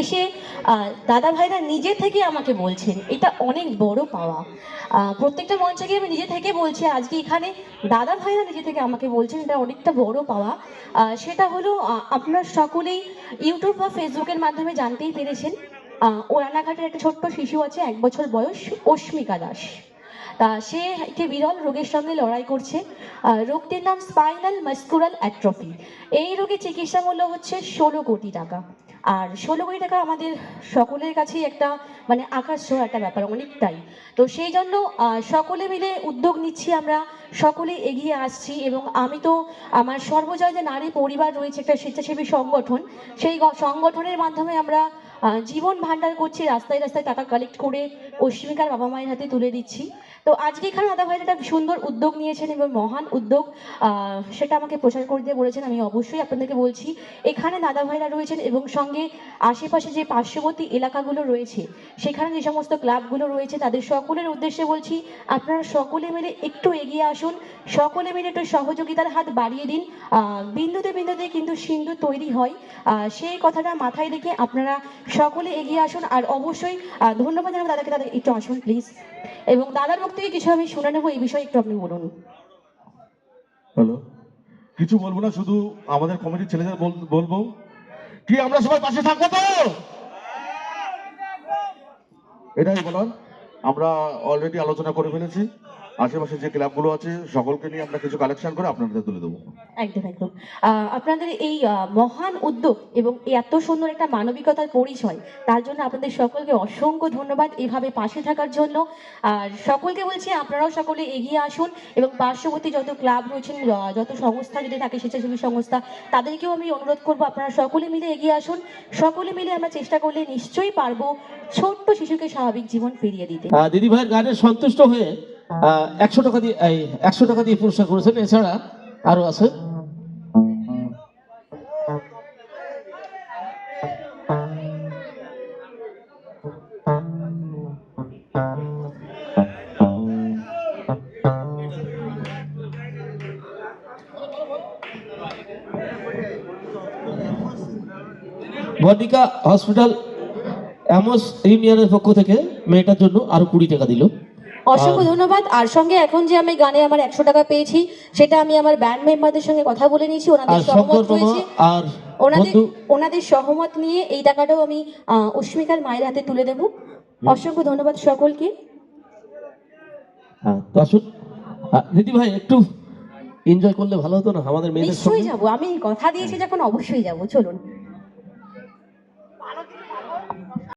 এসে দাদা ভাইরা নিজে থেকে আমাকে বলছেন, এটা অনেক বড় পাওয়া। প্রত্যেকটা মঞ্চে গিয়ে আমি নিজে থেকে বলছি, আজকে এখানে দাদা ভাইরা নিজে থেকে আমাকে বলছেন, এটা অনেকটা বড় পাওয়া। সেটা হলো আপনার সকলেই ইউটিউব বা ফেসবুকের মাধ্যমে জানতেই পেরেছেন ও রানাঘাটের একটা ছোট্ট শিশু আছে, এক বছর বয়স অস্মিকা দাস। সে একটি বিরল রোগের সঙ্গে লড়াই করছে। রোগটির নাম স্পাইনাল মাস্কুরাল অ্যাট্রফি। এই রোগের চিকিৎসা মূল্য হচ্ছে ষোলো কোটি টাকা। আর ষোলো কোটি টাকা আমাদের সকলের কাছেই একটা মানে আকাশ ছোঁয়া একটা ব্যাপার, অনেকটাই। তো সেই জন্য সকলে মিলে উদ্যোগ নিচ্ছি আমরা সকলে এগিয়ে আসছি এবং আমি তো আমার সর্বজয় যে নারী পরিবার রয়েছে, একটা স্বেচ্ছাসেবী সংগঠন, সেই সংগঠনের মাধ্যমে আমরা জীবন ভান্ডার করছি, রাস্তায় রাস্তায় টাকা কালেক্ট করে অস্মিকার বাবা মায়ের হাতে তুলে দিচ্ছি। তো আজকে এখানে দাদা ভাইরা একটা সুন্দর উদ্যোগ নিয়েছেন এবং মহান উদ্যোগ সেটা আমাকে প্রচার করে দিয়ে বলেছেন, আমি অবশ্যই আপনাদেরকে বলছি। এখানে দাদা ভাইরা রয়েছেন এবং সঙ্গে আশেপাশে যে পার্শ্ববর্তী এলাকাগুলো রয়েছে, সেখানে যে সমস্ত ক্লাবগুলো রয়েছে, তাদের সকলের উদ্দেশ্যে বলছি, আপনারা সকলে মিলে একটু এগিয়ে আসুন, সকলে মিলে একটু সহযোগিতার হাত বাড়িয়ে দিন। বিন্দুতে বিন্দুতে কিন্তু সিন্ধু তৈরি হয়। সেই কথাটা মাথায় রেখে আপনারা সকলে এগিয়ে আসুন, আর অবশ্যই ধন্যবাদ জানাব দাদাকে, দাদা, একটু আসুন প্লিজ এবং দাদার মুখ থেকে কিছু আমি শুনে নেব, এই বিষয়ে একটু আপনি বলুন। হ্যালো কিছু বলব না, শুধু আমাদের কমিটির ছেলেদের বল- বলব। কি, আমরা সবাই পাশে থাকব তো? এটাই বলার। আমরা অলরেডি আলোচনা করে ফেলেছি। আশেপাশে যে ক্লাবগুলো আছে সকলকে নিয়ে আমরা কিছু কালেকশন করে আপনাদের তুলে দেবো। একদম একদম। আপনাদের এই মহান উদ্যোগ এবং এত সুন্দর একটা মানবিকতার পরিচয় তার জন্য আপনাদের সকলকে অসংখ্য ধন্যবাদ এভাবে পাশে থাকার জন্য। আর সকলকে বলছি আপনারাও সকলে এগিয়ে আসুন এবং পার্শ্ববর্তী যত ক্লাব রয়েছেন যত সংস্থা যদি থাকে স্বেচ্ছাসেবী সংস্থা তাদেরকেও আমি অনুরোধ করব আপনারা সকলে মিলে এগিয়ে আসুন। সকলে মিলে আমরা চেষ্টা করলে নিশ্চয়ই পারব ছোট্ট শিশুকে স্বাভাবিক জীবন ফিরিয়ে দিতে। দিদি ভাইয়ের গানে সন্তুষ্ট হয়ে একশো টাকা দিয়ে একশো টাকা দিয়ে পুরস্কার করেছেন। এছাড়া আরও আছে? বর্ণিকা হসপিটাল অ্যামোস ইউনিয়নের পক্ষ থেকে মেয়েটার জন্য আরও কুড়ি টাকা দিল। অসংখ্য ধন্যবাদ। আর সঙ্গে এখন যে আমি গানে আমার একশো টাকা পেয়েছি সেটা আমি আমার ব্যান্ড মেম্বারদের সঙ্গে কথা বলে নিয়েছি ওনাদের সহমত রয়েছে আর ওনাদের ওনাদের সহমত নিয়ে এই টাকাটাও আমি অস্মিকার মায়ের হাতে তুলে দেব। অসংখ্য ধন্যবাদ সকলকে। হ্যাঁ আসুন। দিদি ভাই একটু এনজয় করলে ভালো হতো না? আমাদের মেয়েদের নিশ্চয়ই যাব। আমি কথা দিয়েছি যখন অবশ্যই যাব। চলুন।